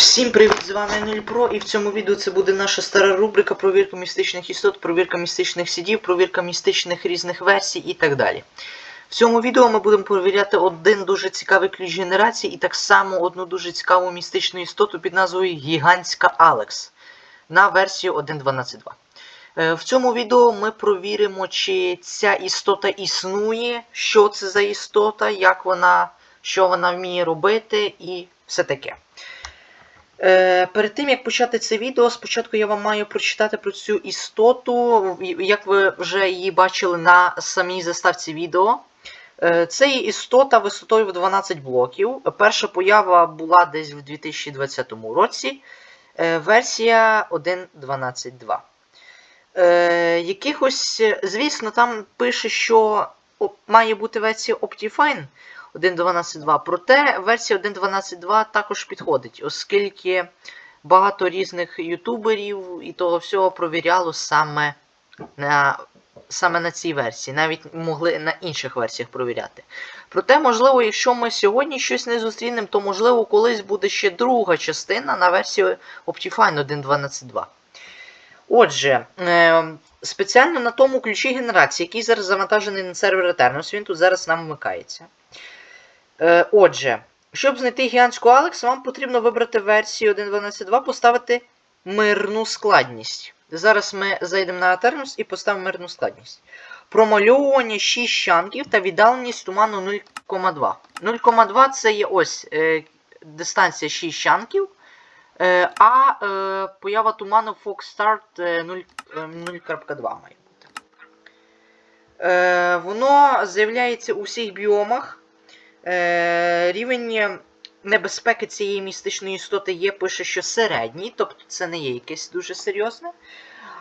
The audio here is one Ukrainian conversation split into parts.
Всім привіт, з вами Енель і в цьому відео це буде наша стара рубрика провірка містичних істот, провірка містичних сідів, провірка містичних різних версій і так далі. В цьому відео ми будемо перевіряти один дуже цікавий ключ генерації і так само одну дуже цікаву містичну істоту під назвою Гігантська Алекс на версію 1.12.2. Е, В цьому відео ми провіримо, чи ця істота існує, що це за істота, як вона, що вона вміє робити і все таке. Е, перед тим як почати це відео, спочатку я вам маю прочитати про цю істоту, як ви вже її бачили на самій заставці відео. Е, Це є істота висотою в 12 блоків. Перша поява була десь в 2020 році. Е, Версія 1.12.2. Е, якихось, звісно, там пише, що має бути версія Optifine 1.12.2, проте версія 1.12.2 також підходить, оскільки багато різних ютуберів і того всього провіряло саме на, саме на цій версії, навіть могли на інших версіях провіряти. Проте, можливо, якщо ми сьогодні щось не зустрінемо, то можливо колись буде ще друга частина на версію Optifine 1.12.2. Отже, е, спеціально на тому ключі генерації, який зараз завантажений на сервер Eternus, він тут зараз нам вмикається. Е, отже, щоб знайти гігантську Алекс, вам потрібно вибрати версію 1.12.2, поставити мирну складність. Зараз ми зайдемо на Eternus і поставимо мирну складність. Промальовування 6 щанків та віддаленість туману 0,2. 0,2 це є ось е, дистанція 6 щанків. Е, а е, поява туману Fox Start е, 0, е, 0.2 має бути. Е, воно з'являється у всіх біомах. Е, рівень небезпеки цієї містичної істоти є, пише, що середній, тобто це не є якесь дуже серйозне.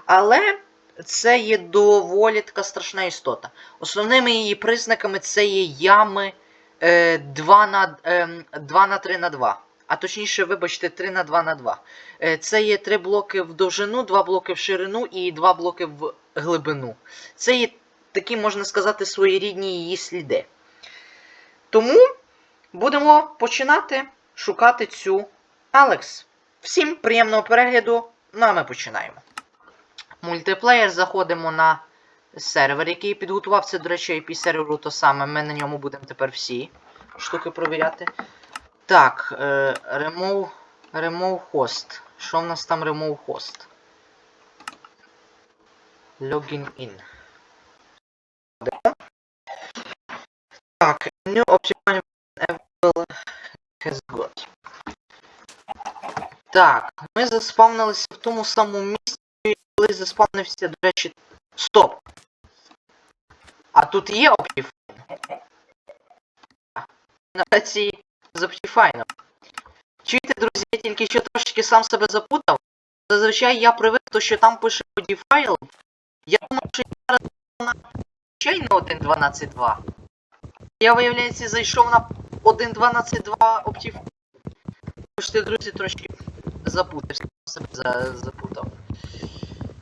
Але це є доволі така страшна істота. Основними її признаками це є ями е, 2 на, е, 2 на 3 на 2. А точніше, вибачте, 3 на 2 на 2. Е, Це є 3 блоки в довжину, 2 блоки в ширину і 2 блоки в глибину. Це є такі, можна сказати, своєрідні її сліди. Тому будемо починати шукати цю Алекс. Всім приємного перегляду, ну а ми починаємо. Мультиплеєр заходимо на сервер, який підготував це, до речі, IP серверу то саме. Ми на ньому будемо тепер всі штуки провіряти. Так, е, remove. Що в нас там remove host? Login in. Так, new optimization available has got. Так, ми заспавнилися в тому самому місці, коли заспавнився, до речі. Стоп! А тут є Optifine? На рації з Optifine. Чуєте, друзі, я тільки що трошки сам себе запутав. Зазвичай я привик, то що там пише Modifile. Я думав, що я зараз на звичайно 1.12.2. Я, виявляється, зайшов на 1.12.2 Optifine. Бачите, друзі, трошки запутався, запутав.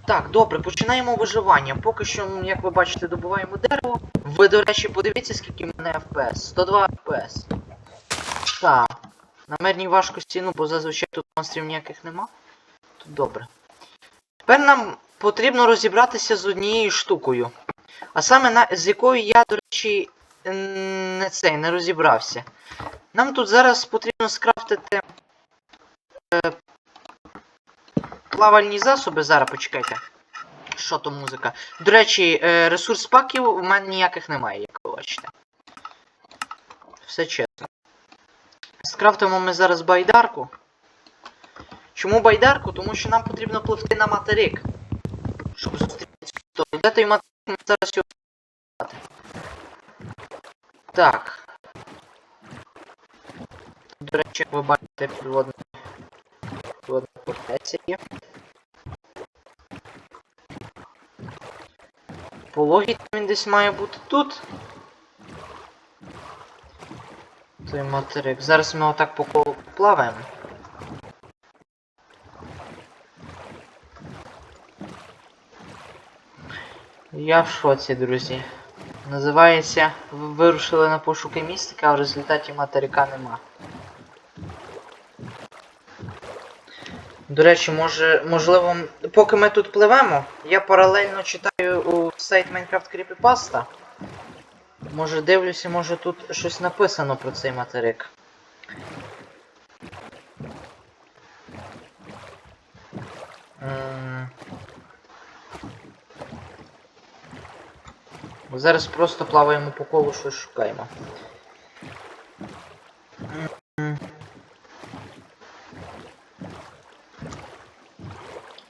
Так, добре, починаємо виживання. Поки що, як ви бачите, добуваємо дерево. Ви, до речі, подивіться, скільки в мене FPS. 102 FPS. Так. На мирній важкості, ну, бо зазвичай тут монстрів ніяких нема. Тут добре. Тепер нам потрібно розібратися з однією штукою. А саме на, з якою я, до речі, не цей, не розібрався. Нам тут зараз потрібно скрафтити е, плавальні засоби. Зараз почекайте. Що то музика? До речі, е, ресурс паків в мене ніяких немає, як ви бачите. Все чесно. Скрафтимо ми зараз байдарку. Чому байдарку? Тому що нам потрібно пливти на материк. Щоб зустріти цю історію. Де той материк ми зараз його? Так. До речі, ви бачите, підводна підводна фортеця є. По він десь має бути тут. Той материк. Зараз ми отак по колу плаваємо. Я в шоці, друзі. Називається ви вирушили на пошуки містика, а в результаті материка нема. До речі, може, можливо, поки ми тут пливемо, я паралельно читаю у сайт Minecraft Creepypasta. Може дивлюся, може тут щось написано про цей материк. М. Зараз просто плаваємо по колу, щось шукаємо.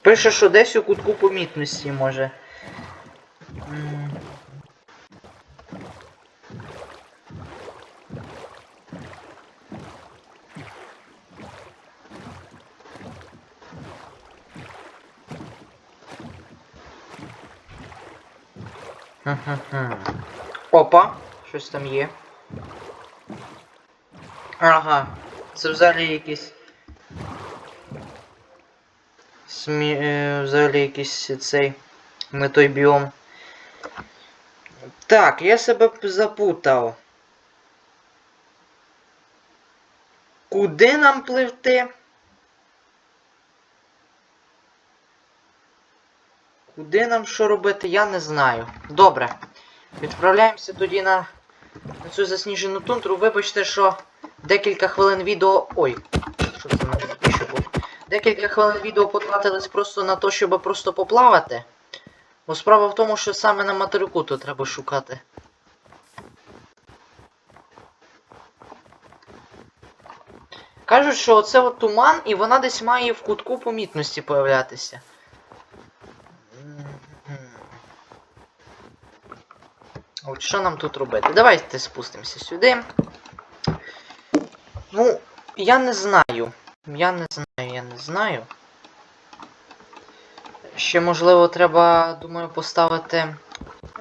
Пише, що десь у кутку помітності може. Хм-хм-хм. Опа, щось там є. Ага, це взагалі якийсь. Смі... е, Взагалі якийсь цей не той біом. Так, я себе запутав. Куди нам пливти? Куди нам що робити, я не знаю. Добре. Відправляємося тоді на, на цю засніжену тундру. Вибачте, що декілька хвилин відео. Ой, що це в мене було? Декілька хвилин відео потратились просто на те, щоб просто поплавати. Бо справа в тому, що саме на материку то треба шукати. Кажуть, що оце от туман, і вона десь має в кутку помітності появлятися. От що нам тут робити? Давайте спустимося сюди. Ну, я не знаю. Я не знаю, я не знаю. Ще, можливо, треба, думаю, поставити.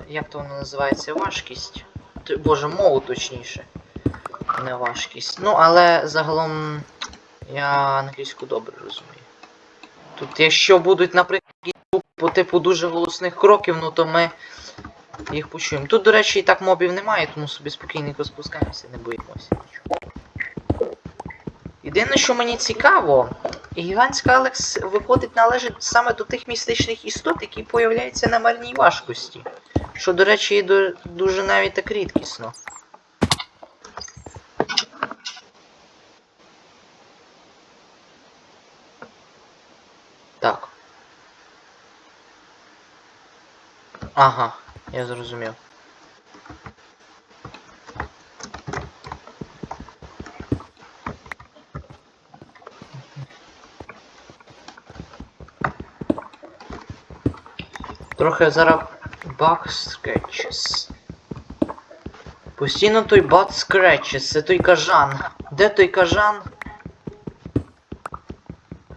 Як то воно називається? Важкість. Боже, мову точніше. Не важкість. Ну, але загалом я англійську добре розумію. Тут, якщо будуть, наприклад, по типу дуже голосних кроків, ну то ми їх почуємо. Тут, до речі, і так мобів немає, тому собі спокійненько спускаємося, не боїмося нічого. Єдине, що мені цікаво, гігантська Алекс виходить належить саме до тих містичних істот, які появляються на марній важкості. Що, до речі, є дуже навіть так рідкісно. Так. Ага, я зрозумів. Трохи зараз баг скретчес. Постійно той баг скретчес, це той кажан. Де той кажан?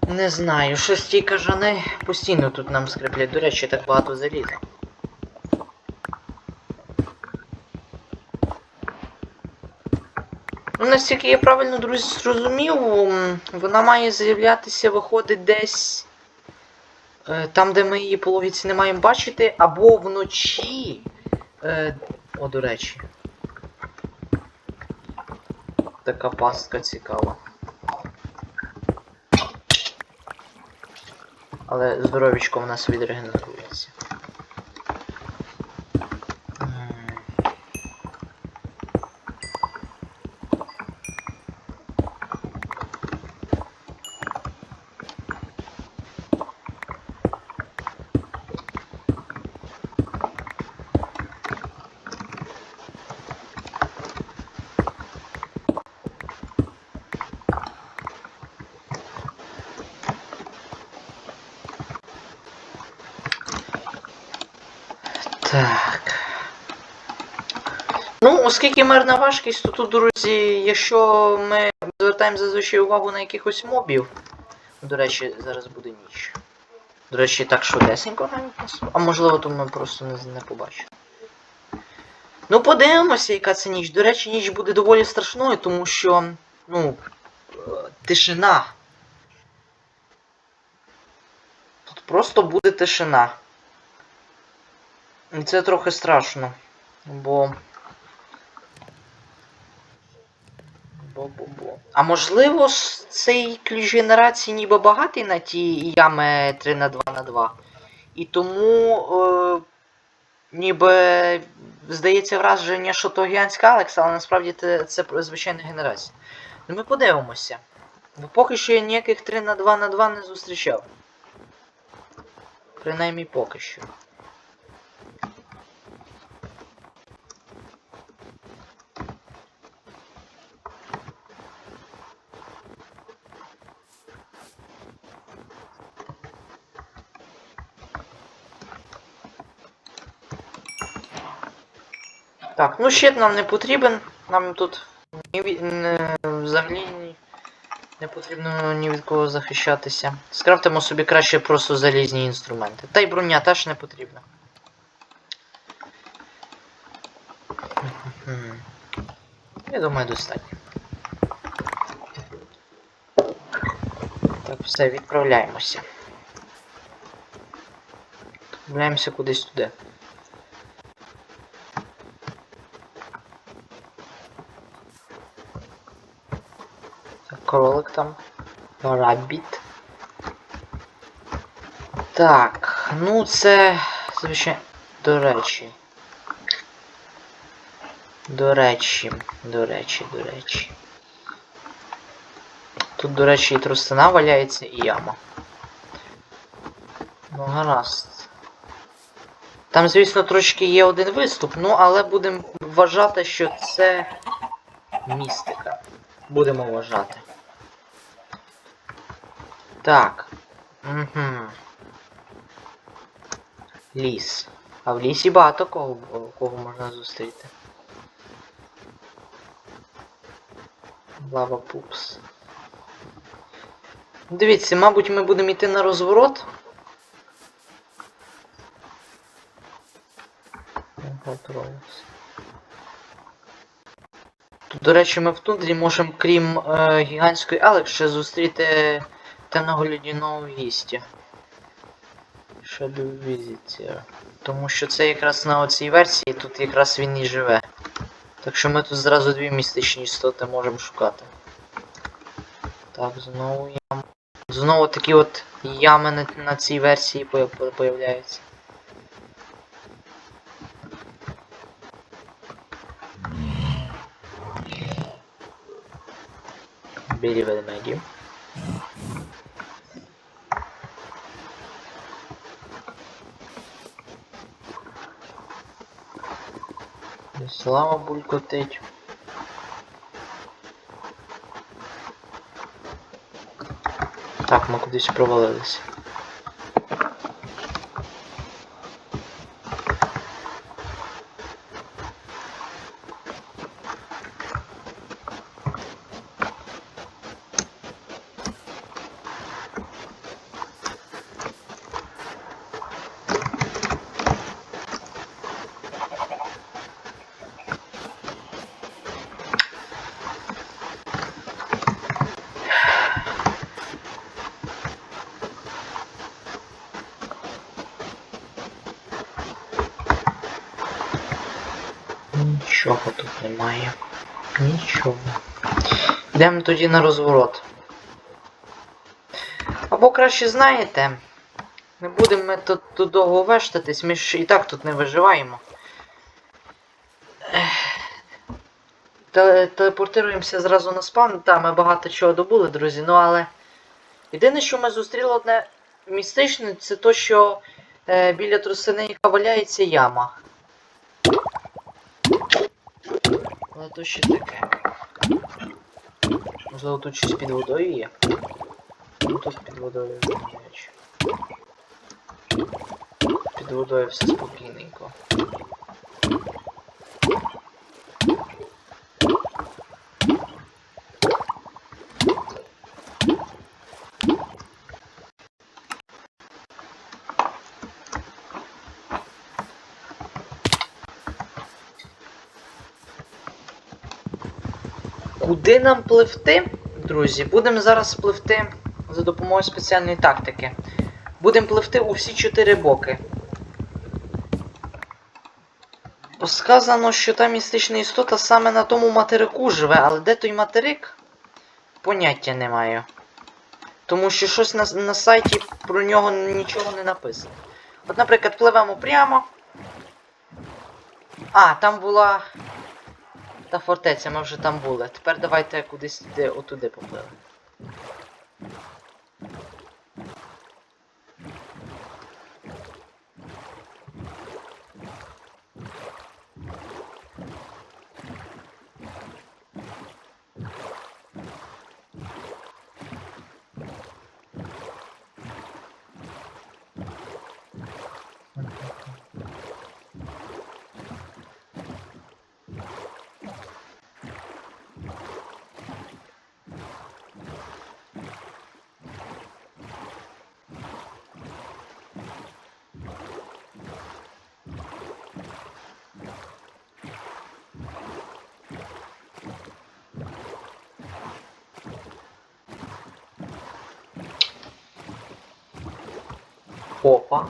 Не знаю, щось ті кажани постійно тут нам скреплять. До речі, так багато заліза. Наскільки я правильно, друзі, зрозумів, вона має з'являтися, виходить десь е, там, де ми її по логіці не маємо бачити, або вночі. Е, о, до речі. Така пастка цікава. Але здоровічко в нас відрегенерується. Так. Ну, оскільки мирна важкість, то тут, друзі, якщо ми звертаємо зазвичай увагу на якихось мобів. До речі, зараз буде ніч. До речі, так швидесенько навіть. А можливо, то ми просто не, не побачимо. Ну, подивимося, яка це ніч. До речі, ніч буде доволі страшною, тому що. Ну. е, Тишина. Тут просто буде тишина. І це трохи страшно. Бо. Бу-бу-бу. А можливо, цей ключ генерації ніби багатий на ті ями 3 на 2 на 2 І тому е, ніби здається враження, що то гігантська Алекс, але насправді це, це звичайна генерація. Ну ми подивимося. Бо поки що я ніяких 3 на 2 на 2 не зустрічав. Принаймні поки що. Так, ну щит нам не потрібен. Нам тут ні, не, взагалі ні- не потрібно ні від кого захищатися. Скрафтимо собі краще просто залізні інструменти. Та й броня теж не потрібна. Я думаю, достатньо. Так, все, відправляємося. Відправляємося кудись туди. Кролик там. Рабіт. Так, ну це. Звичайно. До речі. До речі, до речі, до речі. Тут, до речі, і тростина валяється, і яма. Ну, гаразд. Там, звісно, трошки є один виступ, ну але будемо вважати, що це містика. Будемо вважати. Так. Угу. Ліс. А в лісі багато кого, кого можна зустріти. Лава пупс. Дивіться, мабуть, ми будемо йти на розворот. Тут, до речі, ми в тундрі можемо, крім е, гігантської Алекс, ще зустріти темного льодяного гістя. Shadow Visitor. Тому що це якраз на оцій версії, тут якраз він і живе. Так що ми тут зразу дві містичні істоти можемо шукати. Так, знову ям. Знову такі от ями на, на цій версії по- по- появляються. Десь Лава булькотить. Так, ми кудись провалилися. Нічого тут немає. Нічого. Йдемо тоді на розворот. Або краще знаєте, не будемо ми тут, тут довго вештатись, ми ж і так тут не виживаємо. Телепортируємося зразу на спам. Та, ми багато чого добули, друзі, ну але. Єдине, що ми зустріли одне містичне, це то, що е, біля трусини, валяється яма. Але то ще таке. Можливо, тут щось під водою є. Ну тут під водою ні. Під водою все спокійненько. Куди нам пливти, друзі? Будемо зараз пливти за допомогою спеціальної тактики. Будемо пливти у всі чотири боки. Сказано, що та містична істота саме на тому материку живе, але де той материк? Поняття не маю. Тому що щось на, на сайті про нього нічого не написано. От, наприклад, пливемо прямо. А, там була. Та фортеця, ми вже там були. Тепер давайте кудись туди, отуди попливемо. Опа.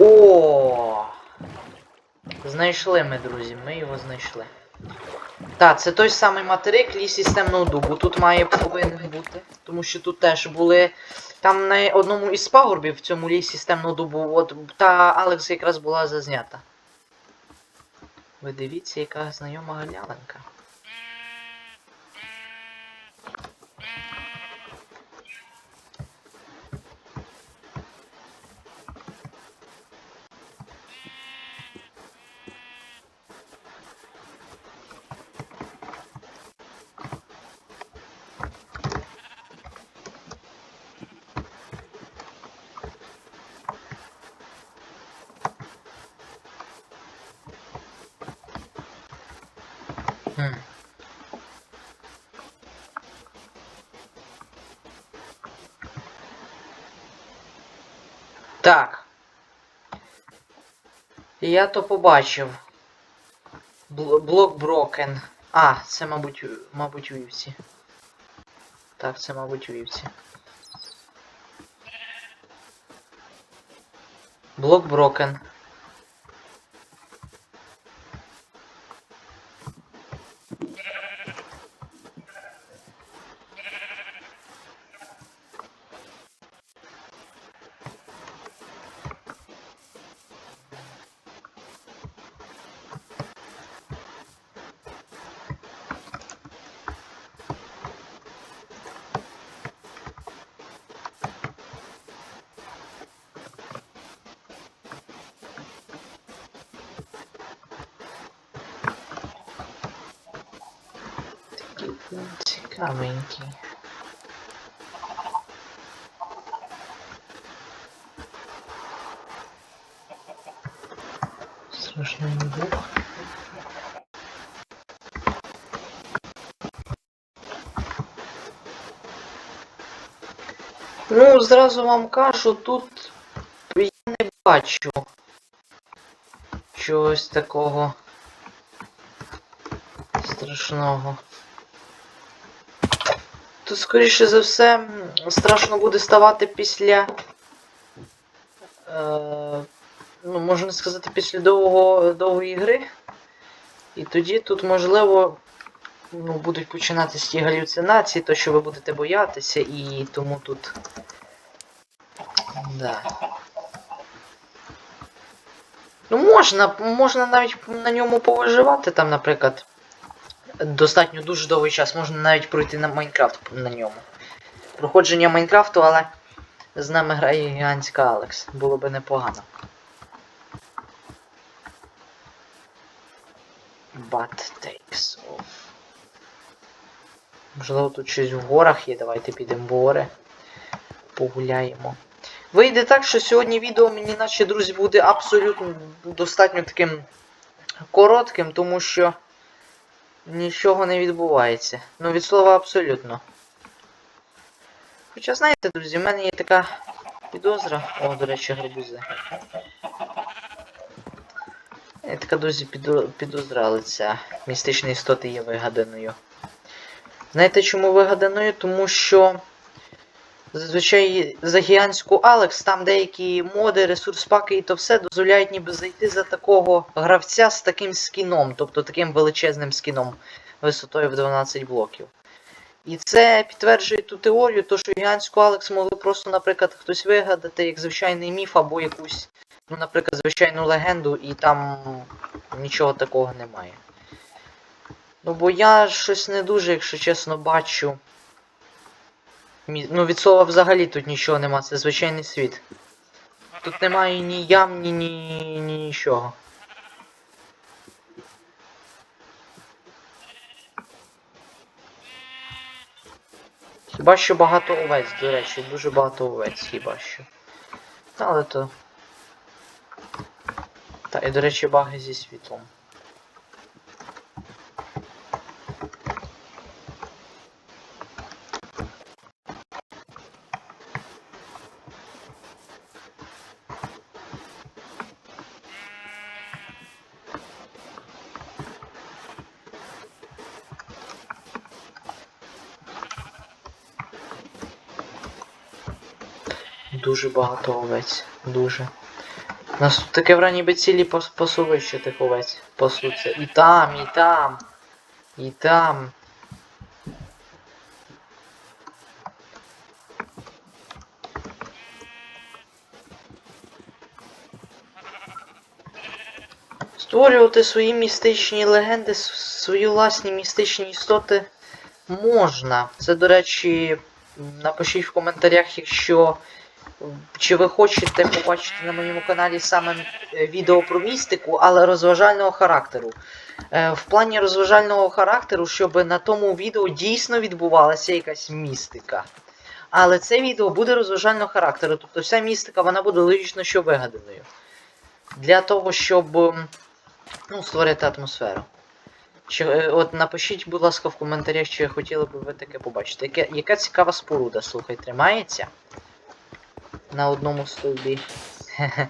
О! Знайшли ми, друзі, ми його знайшли. Так, це той самий материк ліс системного дубу. Тут має повинен бути. Тому що тут теж були. Там на одному із пагорбів в цьому лісі системного дубу, от та Алекс якраз була зазнята. Ви дивіться, яка знайома галявинка. Так. Я то побачив. Блок Брокен. А, це, мабуть, мабуть, вівці. Так, це, мабуть, вівці. Блок Брокен. Такий цікавенький. Страшний дух. Ну, зразу вам кажу, тут я не бачу чогось такого страшного. Тут, скоріше за все, страшно буде ставати після. Е, ну, можна сказати, після довго, довгої гри. І тоді тут, можливо, ну, будуть починатися ті галюцинації, то що ви будете боятися, і тому тут. Да. Ну, можна, можна навіть на ньому повиживати, там, наприклад. Достатньо дуже довгий час, можна навіть пройти на Майнкрафт на ньому. Проходження Майнкрафту, але з нами грає гігантська Алекс. Було би непогано. But takes off. Можливо, тут щось в горах є. Давайте підемо в гори. Погуляємо. Вийде так, що сьогодні відео мені, наче, друзі, буде абсолютно достатньо таким коротким, тому що нічого не відбувається. Ну, від слова абсолютно. Хоча, знаєте, друзі, в мене є така підозра. О, до речі, гарбузи. Я така, друзі, підо- підозра, ця містична істота є вигаданою. Знаєте чому вигаданою? Тому що Зазвичай за гігантську Алекс там деякі моди, ресурс-паки і то все дозволяють ніби зайти за такого гравця з таким скіном, тобто таким величезним скіном висотою в 12 блоків. І це підтверджує ту теорію, то що гігантську Алекс могли просто, наприклад, хтось вигадати як звичайний міф або якусь, ну, наприклад, звичайну легенду, і там нічого такого немає. Ну бо я щось не дуже, якщо чесно, бачу. Ну, від слова взагалі тут нічого нема, це звичайний світ. Тут немає ні ям, ні, ні, ні нічого. Хіба що багато овець, до речі, дуже багато овець хіба що. Але то. Та, і до речі, баги зі світлом. Дуже багато овець. Дуже. У нас тут таке вра ніби цілі пас- пасовище тих овець пасуться. І там, і там. І там. Створювати свої містичні легенди, свої власні містичні істоти можна. Це, до речі, напишіть в коментарях, якщо чи ви хочете побачити на моєму каналі саме е, відео про містику, але розважального характеру. Е, В плані розважального характеру, щоб на тому відео дійсно відбувалася якась містика. Але це відео буде розважального характеру, тобто вся містика вона буде логічно що вигаданою. Для того, щоб ну, створити атмосферу. Чи, е, от напишіть, будь ласка, в коментарях, чи хотіли б ви таке побачити. Яке, яка цікава споруда, слухай, тримається? На одному стовбі.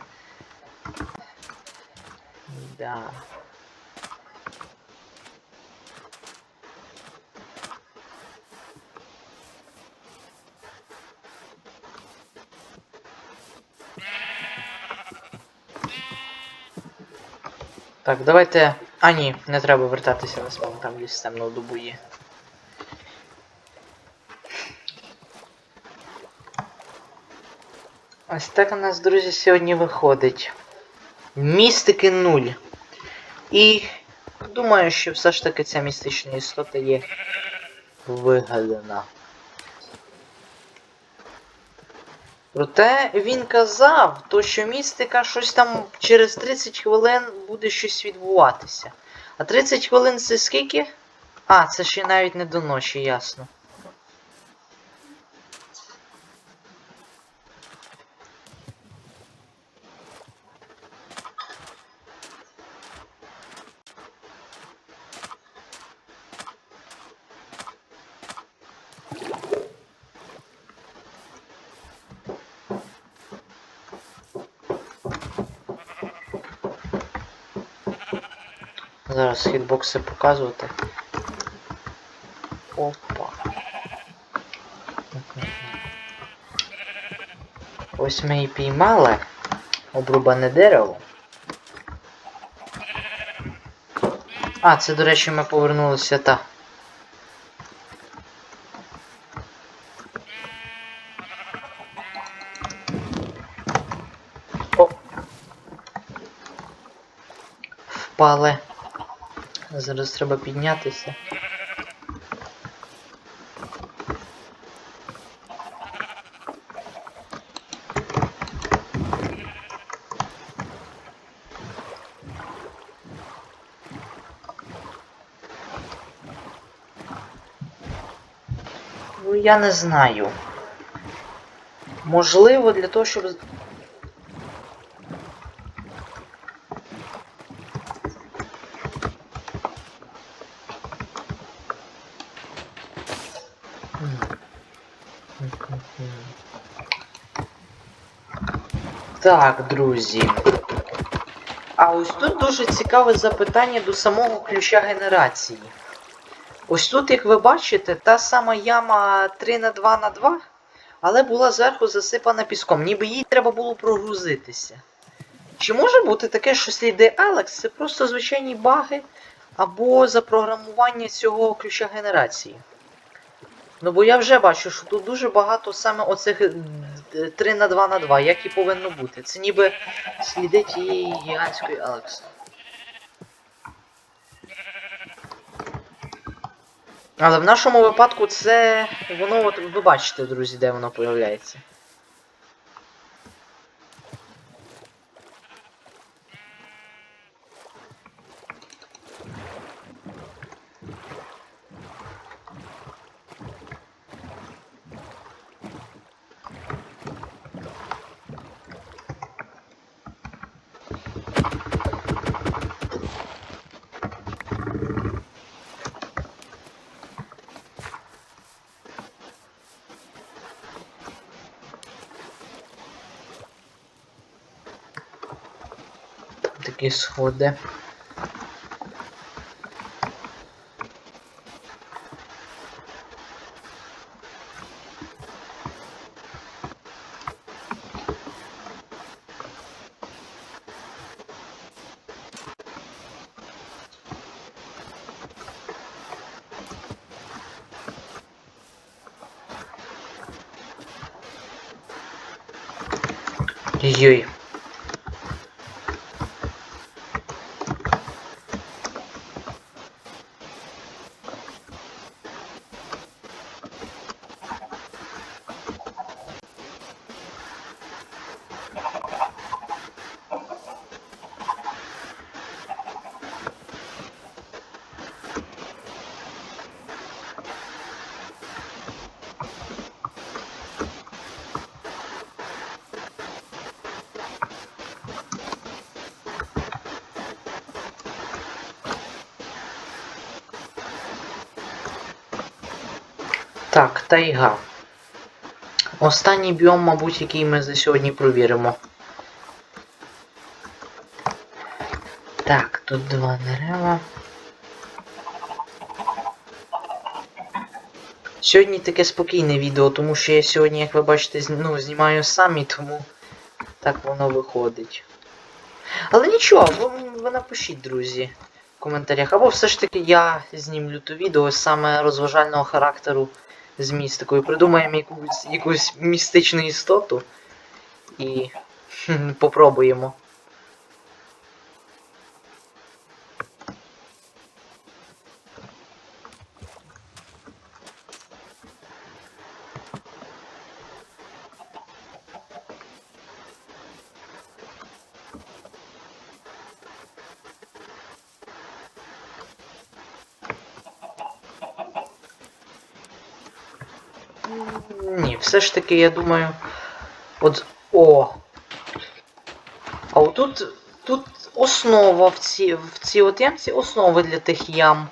Да. Так, давайте. А ні, не треба вертатися на спам, там ліс темного добу є. Ось так у нас, друзі, сьогодні виходить. Містики нуль. І думаю, що все ж таки ця містична істота є вигадана. Проте він казав, то що містика щось там через 30 хвилин буде щось відбуватися. А 30 хвилин це скільки? А, це ще навіть не до ночі, ясно. Зараз хітбокси показувати. Опа. Ось ми і піймали обрубане дерево. А, це, до речі, ми повернулися та. О. Впали. Зараз треба піднятися. Ну, я не знаю. Можливо, для того, щоб. Так, друзі. А ось тут дуже цікаве запитання до самого ключа генерації. Ось тут, як ви бачите, та сама яма 3 на 2 на 2 але була зверху засипана піском, ніби їй треба було прогрузитися. Чи може бути таке, що сліди Алекс це просто звичайні баги або запрограмування цього ключа генерації? Ну бо я вже бачу, що тут дуже багато саме оцих 3 на 2 на 2, як і повинно бути. Це ніби сліди тієї гігантської Алекса. Але в нашому випадку це. Воно от ви бачите, друзі, де воно появляється. Такі сходи. Так, тайга. Останній біом, мабуть, який ми за сьогодні провіримо. Так, тут два дерева. Сьогодні таке спокійне відео, тому що я сьогодні, як ви бачите, ну, знімаю сам і тому так воно виходить. Але нічого, ви, ви напишіть, друзі, в коментарях. Або все ж таки я знімлю то відео саме розважального характеру з містикою. Придумаємо якусь, якусь містичну істоту і хм, попробуємо. Ні, все ж таки, я думаю. От. О! А отут. Тут основа в ці, в цій от ямці основи для тих ям.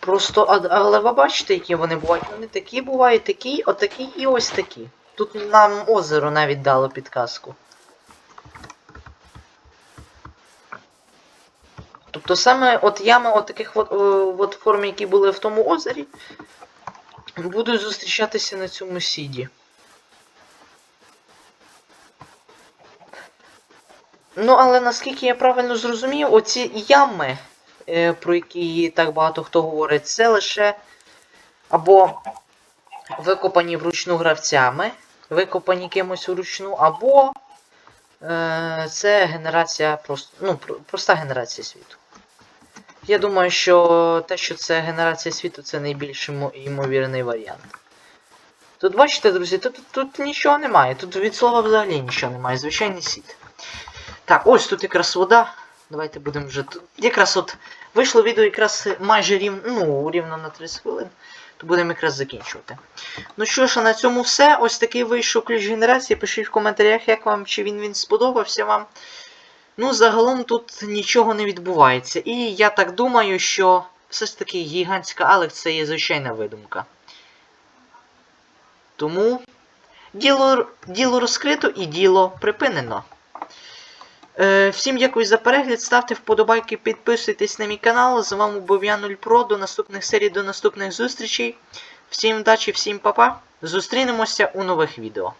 Просто, але ви бачите, які вони бувають? Вони такі бувають, такі, отакі і ось такі. Тут нам озеро навіть дало підказку. Тобто саме от ями от таких от, е, от форм, які були в тому озері, будуть зустрічатися на цьому сіді. Ну, але наскільки я правильно зрозумів, оці ями, е, про які так багато хто говорить, це лише або викопані вручну гравцями, викопані кимось вручну, або е, це генерація просто, ну, про- проста генерація світу. Я думаю, що те, що це генерація світу, це найбільш ймовірний варіант. Тут бачите, друзі, тут, тут нічого немає. Тут від слова взагалі нічого немає. Звичайний світ. Так, ось тут якраз вода. Давайте будемо вже тут. Якраз от вийшло відео якраз майже рівно, ну, рівно на 30 хвилин. То будемо якраз закінчувати. Ну що ж, а на цьому все. Ось такий вийшов ключ генерації. Пишіть в коментарях, як вам, чи він, він сподобався вам. Ну, загалом тут нічого не відбувається. І я так думаю, що все ж таки гігантська Алекс це є звичайна видумка. Тому діло, діло розкрито і діло припинено. Е, всім дякую за перегляд. Ставте вподобайки, підписуйтесь на мій канал. З вами був я 0 Про. До наступних серій, до наступних зустрічей. Всім удачі, всім па-па. Зустрінемося у нових відео.